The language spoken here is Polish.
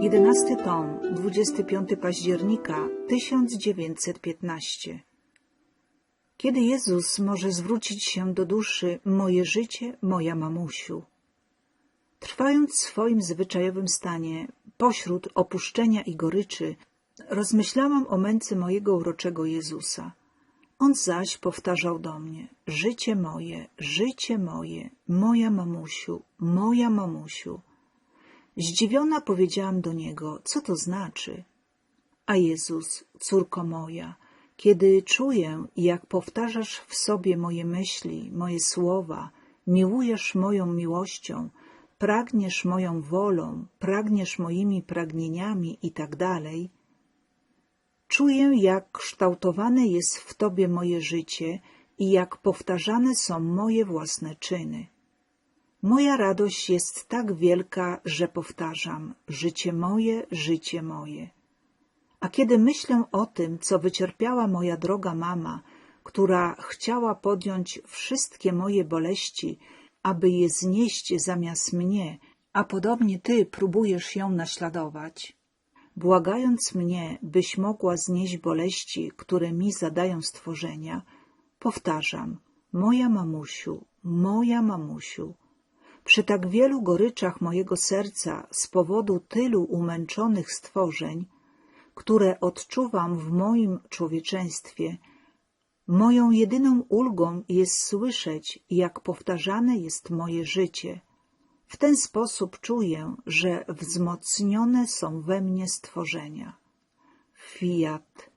11 tom, 25 października 1915 Kiedy Jezus może zwrócić się do duszy moje życie, moja mamusiu? Trwając w swoim zwyczajowym stanie, pośród opuszczenia i goryczy, rozmyślałam o męce mojego uroczego Jezusa. On zaś powtarzał do mnie, życie moje, życie moje, moja mamusiu, moja mamusiu. Zdziwiona powiedziałam do niego, co to znaczy? A Jezus, córko moja, kiedy czuję, jak powtarzasz w sobie moje myśli, moje słowa, miłujesz moją miłością, pragniesz moją wolą, pragniesz moimi pragnieniami i tak dalej, czuję, jak kształtowane jest w tobie moje życie i jak powtarzane są moje własne czyny. Moja radość jest tak wielka, że powtarzam: życie moje, życie moje. A kiedy myślę o tym, co wycierpiała moja droga mama, która chciała podjąć wszystkie moje boleści, aby je znieść zamiast mnie, a podobnie ty próbujesz ją naśladować, błagając mnie, byś mogła znieść boleści, które mi zadają stworzenia, powtarzam: moja mamusiu, moja mamusiu. Przy tak wielu goryczach mojego serca z powodu tylu umęczonych stworzeń, które odczuwam w moim człowieczeństwie, moją jedyną ulgą jest słyszeć, jak powtarzane jest moje życie. W ten sposób czuję, że wzmocnione są we mnie stworzenia. Fiat